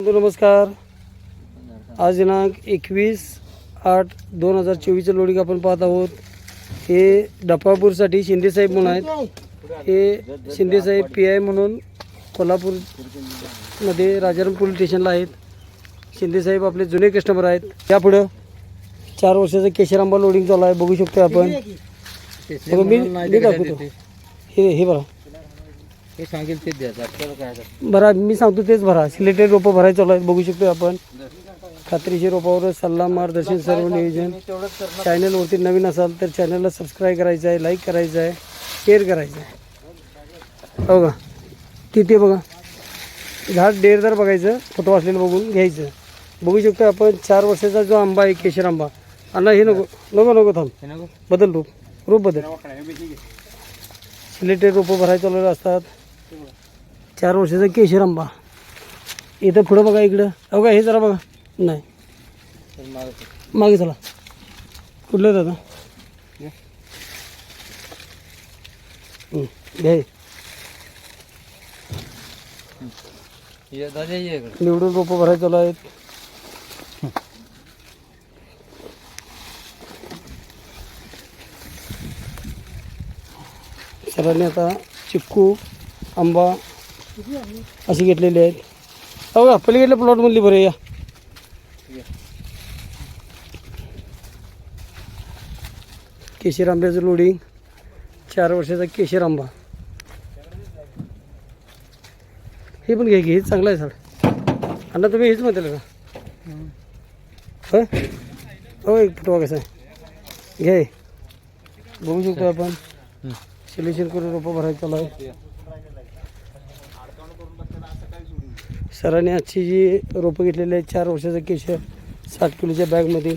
बंधू नमस्कार. आज दिनांक एकवीस आठ दोन हजार चोवीसचं लोडिंग आपण पाहत आहोत. हे डफापूरसाठी शिंदेसाहेब म्हणून आहेत. हे शिंदेसाहेब पी आय म्हणून कोल्हापूरमध्ये राजाराम पोलीस स्टेशनला आहेत. शिंदेसाहेब आपले जुने कस्टमर आहेत. यापुढं चार वर्षाचं केशरांबा लोडिंग चालू आहे. बघू शकतो आपण. बघा, मी मी दाखवतो. हे हे बघा. हे सांगेल तेच द्यायचं आपल्याला काय आता. भरा मी सांगतो तेच भरा. सिलेक्टेड रोपं भरायला चालू आहेत बघू शकतो आपण. खात्रीशीर रोपावर सल्ला मार्गदर्शन सर्व नियोजन. चॅनलवरती नवीन असाल तर चॅनलला सबस्क्राईब करायचं आहे लाईक करायचं आहे शेअर करायचं आहे हो का? तिथे बघा. झाड डेरदार बघायचं फोटो असलेलं बघून घ्यायचं. बघू शकतो आपण चार वर्षाचा जो आंबा आहे केशर आंबा. अण्णा हे नको नको नको थांब. हे नको? बदल रूप रूप बदल. सिलेक्टेड रोपं भरायला चालवलं असतात. चार वर्षाचा केशर आंबा. इथं पुढं बघा इकडं. हो का हे जरा बघा. नाही. मागं चला. कुठलं दादा. हं. निवडून रोपं भरायला चालू आहेत. सरांनी आता चिक्कू आंबा असे घेतलेले आहेत. हो का पलीकडल्या प्लॉटमधली बरं या. केशर आंब्याचं लोडिंग चार वर्षाचा केशर आंबा. हे पण घे घे चांगलं आहे सर. अण्णा तुम्ही हेच म्हणताल का? हो? एक फुटवा कसा आहे. घे. बघू शकतो आपण. सिलेक्शन करून रोपं भरायचं चालू आहे. सरांनी आजची जी रोपं घेतलेली आहेत चार वर्षाचं केशर साठ किलोच्या बॅगमध्ये.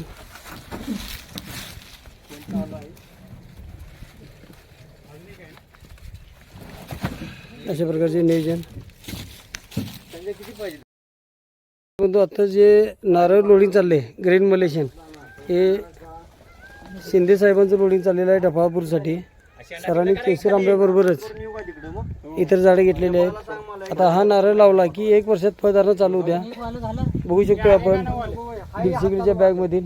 अशा प्रकारचे नियोजन. परंतु आता जे नारळ लोडिंग चालले ग्रेन मलेशियन हे शिंदे साहेबांचं लोडिंग चाललेलं आहे डफापूरसाठी. सरांनी केशर आंब्याबरोबरच इतर झाडे घेतलेली आहेत. आता हा नारळ लावला की एक वर्षात फळधारणा चालू द्या. बघू शकतो आपण दीडशे बॅगमधील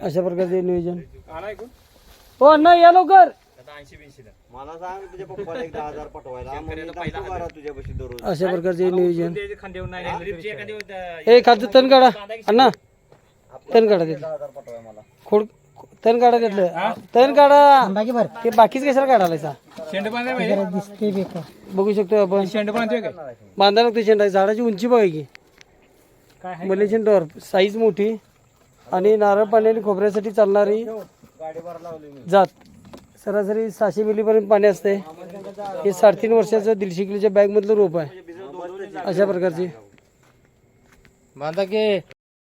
अशा प्रकारचे नियोजन. हो अण्णा या लवकर. अशा प्रकारचे नियोजन. ए खालचं तण काढा. अण्णा तण काढा खोड तण काढा तिथलं तण काढा. ते बाकीच कशाला काढायचा बघू शकतो आपण. बांधा लागतो शेंडा. झाडाची उंची बघा की. मलेशियन डॉर साईज मोठी. आणि नारळ पाणी आणि खोबऱ्यासाठी चालणारी जात. सरासरी सहाशे मिलीपर्यंत पाणी असते हे साडेतीन वर्षाचं दीडशे किलोच्या बॅगमधलं रोप आहे. अशा प्रकारची. बांधा की.